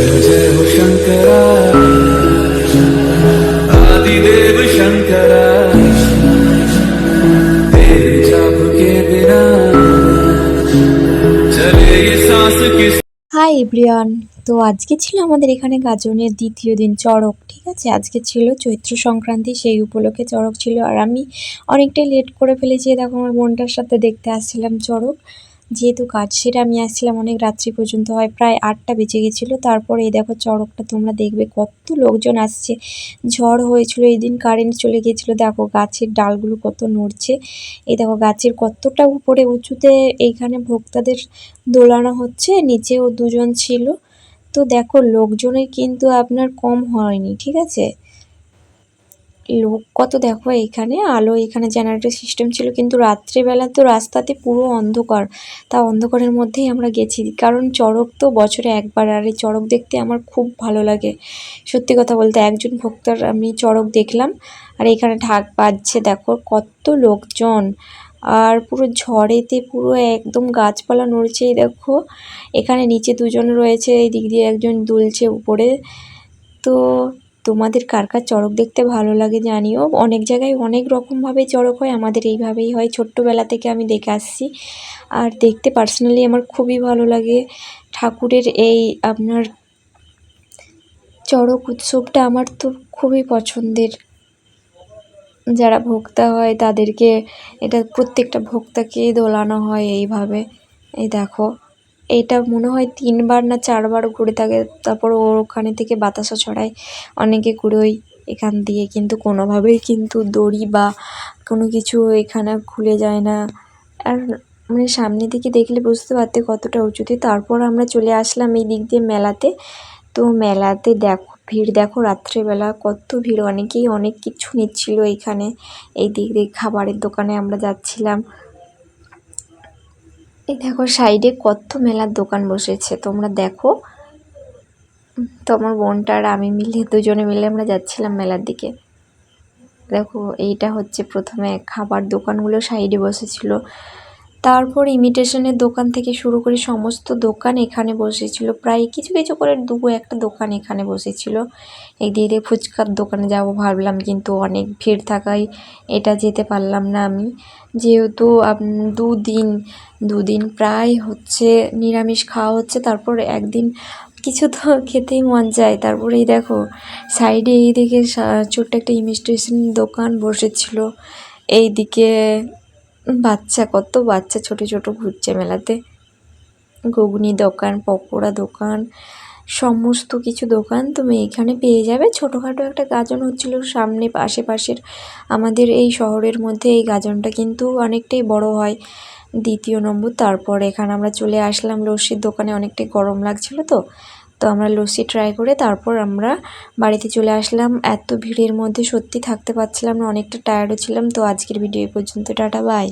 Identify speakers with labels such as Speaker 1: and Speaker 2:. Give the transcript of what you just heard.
Speaker 1: जय हो शंकरा आदिदेव शंकरा तेरे जाप के बिना चले ये सांस किस
Speaker 2: হাই এভরিওয়ান তো আজকে ছিল আমাদের এখানে গাজনের দ্বিতীয় দিন চড়ক ঠিক আছে আজকে ছিল চৈত্র সংক্রান্তি সেই উপলক্ষে চড়ক ছিল আর আমি অনেকটাই লেট করে ফেলেছি এই দেখো আমার বোনটার সাথে দেখতে আসছিলাম চড়ক যেহেতু কাজ সেরে আমি আসছিলাম অনেক রাত্রি পর্যন্ত, হয় প্রায় আটটা বেজে গেছিল। তারপরে এই দেখো চড়কটা তোমরা দেখবে কত লোকজন আসছে। ঝড় হয়েছিল, এই দিন কারেন্ট চলে গিয়েছিল। দেখো গাছের ডালগুলো কত নড়ছে। এই দেখো গাছের কতটা উপরে, উঁচুতে এইখানে ভোক্তাদের দোলানো হচ্ছে, নিচেও দুজন ছিল। তো দেখো লোকজনের কিন্তু আপনার কম হয়নি, ঠিক আছে? লোক কত দেখো এখানে? আলো এখানে জেনারেটর সিস্টেম ছিল, কিন্তু রাত্রেবেলা তো রাস্তাতে পুরো অন্ধকার। তা অন্ধকারের মধ্যেই আমরা গেছি। কারণ চড়ক তো বছরে একবার, আর এই চড়ক দেখতে আমার খুব ভালো লাগে। সত্যি কথা বলতে একজন ভক্তার আমি চড়ক দেখলাম, আর এখানে ঢাক বাজছে। দেখো কত লোকজন, আর পুরো ঝড়েতে পুরো একদম গাছপালা নড়ছে। দেখো, এখানে নিচে দুজন রয়েছে, এই দিক দিয়ে একজন দুলছে উপরে। তো তোমাদের কার কার চড়ক দেখতে ভালো লাগে জানিও। অনেক জায়গায় অনেক রকমভাবে চড়ক হয়, আমাদের এইভাবেই হয়। ছোট্টবেলা থেকে আমি দেখে আসছি। আর দেখতে পার্সোনালি আমার খুবই ভালো লাগে। ঠাকুরের এই আপনার চড়ক উৎসবটা আমার তো খুবই পছন্দের। যারা ভোক্তা হয় তাদেরকে এটা প্রত্যেকটা ভোক্তাকে দোলানো হয় এইভাবে। এই দেখো। এটা মনে হয় তিনবার না চারবার ঘুরে থাকে। তারপর ওর ওখানে থেকে বাতাসা ছড়ায়। অনেকে ঘুরোয় এখান দিয়ে। কিন্তু কোনোভাবেই কিন্তু দড়ি বা কোনো কিছু এখানে খুলে যায় না। আর মানে সামনে থেকে দেখলে বুঝতে পারতে কতটা উঁচুতে তারপর আমরা চলে আসলাম এই দিক দিয়ে মেলাতে। তো মেলাতে দেখো, ভিড় দেখো রাত্রেবেলা, কত ভিড়। অনেকেই অনেক কিছু নিচ্ছিল এখানে। এই দিক দিয়ে খাবারের দোকানে আমরা যাচ্ছিলাম। এই দেখো সাইডে কত মেলার দোকান বসেছে। তোমরা দেখো। তো আমার বোনটা আর আমি মিলে, দুজনে মিলে আমরা যাচ্ছিলাম মেলার দিকে। দেখো, এইটা হচ্ছে প্রথমে খাবার দোকানগুলো সাইডে বসেছিল। তারপর ইমিটেশনের দোকান থেকে শুরু করে সমস্ত দোকান এখানে বসেছিল। প্রায় কিছু কিছু করে দু একটা দোকান এখানে বসেছিল। এই দিয়ে ফুচকার দোকানে যাব ভাবলাম, কিন্তু অনেক ভিড় থাকায় এটা যেতে পারলাম না আমি। যেহেতু দুদিন দুদিন প্রায় হচ্ছে নিরামিষ খাওয়া হচ্ছে, তারপর একদিন কিছু তো খেতেই মন চায়। তারপরে এই দেখো, সাইডে এইদিকে সা- ছোট্ট একটা ইমিটেশন দোকান বসেছিল। এইদিকে বাচ্চা, কত বাচ্চা ছোট ছোট ঘুরছে মেলাতে। ঘুগনি দোকান, পকোড়া দোকান, সমস্ত কিছু দোকান তুমি এখানে পেয়ে যাবে। ছোটোখাটো একটা গাজন হচ্ছিল সামনে আশেপাশের, আমাদের এই শহরের মধ্যে এই গাজনটা কিন্তু অনেকটাই বড় হয়। দ্বিতীয় নম্বর, তারপর এখানে আমরা চলে আসলাম। লস্যির দোকানে অনেকটাই গরম লাগছিল তো। তো আমরা লস্যি ট্রাই করে তারপর আমরা বাড়িতে চলে আসলাম। এত ভিড়ের মধ্যে সত্যি থাকতে পারছিলাম না, অনেকটা টায়ার্ডও ছিলাম। তো আজকের ভিডিও এই পর্যন্ত, টাটা বাই